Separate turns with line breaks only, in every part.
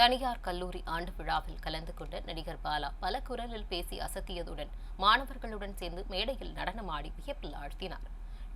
தனியார் கல்லூரி ஆண்டு விழாவில் கலந்து கொண்ட நடிகர் பாலா பல குரலில் பேசி அசத்தியதுடன் மாணவர்களுடன் சேர்ந்து மேடையில் நடனமாடி வியப்பில் ஆழ்த்தினார்.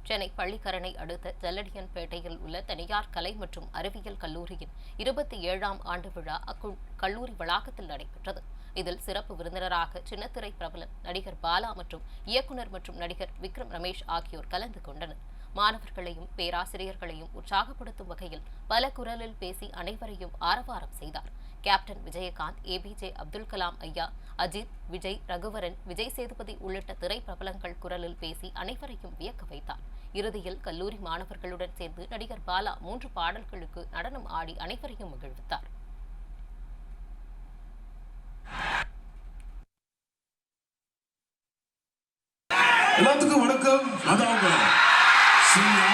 சென்னை பள்ளிக்கரணை அடுத்த ஜல்லடியன்பேட்டையில் உள்ள தனியார் கலை மற்றும் அறிவியல் கல்லூரியின் இருபத்தி ஏழாம் ஆண்டு விழா அக்கு கல்லூரி வளாகத்தில் நடைபெற்றது. இதில் சிறப்பு விருந்தினராக சின்னத்திரை பிரபலன் நடிகர் பாலா மற்றும் இயக்குனர் மற்றும் நடிகர் விக்ரம் ரமேஷ் ஆகியோர் கலந்து கொண்டனர். மாணவர்களையும் பேராசிரியர்களையும் உற்சாகப்படுத்தும் வகையில் பல குரலில் பேசி அனைவரையும் ஆரவாரம் செய்தார். கேப்டன் விஜயகாந்த் ஏபிஜே அப்துல் கலாம் ஐயா அஜித் விஜய் ரகுவரன் விஜய் சேதுபதி உள்ளிட்ட திரைப்பிரபலங்கள் குரலில் பேசி அனைவரையும் வியக்க வைத்தார். இறுதியில் கல்லூரி மாணவர்களுடன் சேர்ந்து நடிகர் பாலா மூன்று பாடல்களுக்கு நடனம் ஆடி அனைவரையும் மகிழ்வித்தார்.
எல்லாத்துக்கும் வணக்கம். அதாங்க சரியா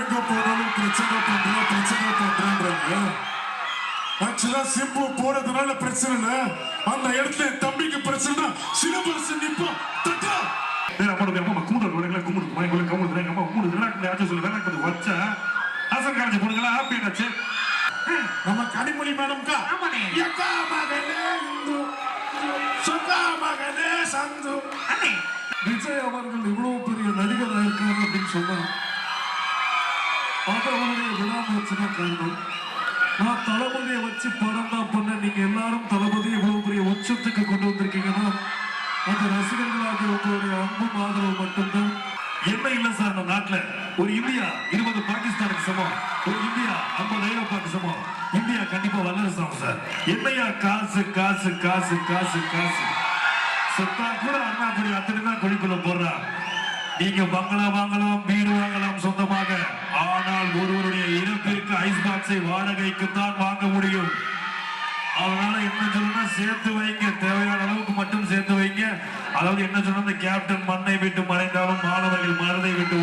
எங்க போனாலும் பிரச்சனை பண்ற பிரச்சனை பண்றேன்றாங்க. ஆக்சுவலா சிம்பு போறதுனால பிரச்சனை இல்ல. அந்த இடத்துல தம்பிக்கு பிரச்சனை சிலபரசன் நிப்போம் தட்டா.
அம்மா அம்மா கூந்தல் விடுங்களா கும்பிடுமா எங்களுக்கு கவுந்தல் எங்க அம்மா கூண்டு விளையாட்டு ஆச்சு சொல்லி விளையாட்டு வச்சேன் அசல் காலேஜ் போடுங்களா ஹாப்பி ஆச்சு.
நம்ம கனிமொழி மேடம்க்கா. எக்கா மகனே இந்து. சொக்கா மகனே சந்து. விஜய் அவர்கள் இவ்வளவு பெரிய நடிகராக இருக்காரு அப்படின்னு சொன்னார் அது அவருடைய விடாமுயற்சினா காரணம் நான் தளபதியை வச்சு படம் தான் பண்ண நீங்க எல்லாரும் தளபதியை இவ்வளவு பெரிய உச்சத்துக்கு கொண்டு வந்திருக்கீங்கன்னா அந்த ரசிகர்களாக உங்களுடைய அன்பும் ஆதரவு மட்டும்தான்.
என்ன இல்லை சார் அந்த நாட்டில் ஒரு இந்தியா இருபது பாகிஸ்தானுக்கு சமம். ஒரு இந்தியா ஐம்பது ஐரோப்பாக்கு சமம். இந்தியா கண்டிப்பா வல்லரசு ஆகும் சார். என்னையா காசு காசு காசு காசு காசு. சொத்தா கூட அப்படி அத்தனை தான் குழிக்குள்ள போடுறா. நீங்க பங்களா வாங்கலாம் வீடு வாங்கலாம் சொந்தமாக. ஆனால் ஒருவருடைய இறப்பிற்கு ஐஸ் பாக்ஸை வாடகைக்கு தான் வாங்க முடியும். அதனால என்ன சொல்லணும்னா சேர்த்து வைங்க. தேவையான அளவுக்கு மட்டும் சேர்த்து வைங்க. அதாவது என்ன சொன்னா கேப்டன் மண்ணை விட்டு மறைந்தாலும் மாணவர்கள் மனதை விட்டு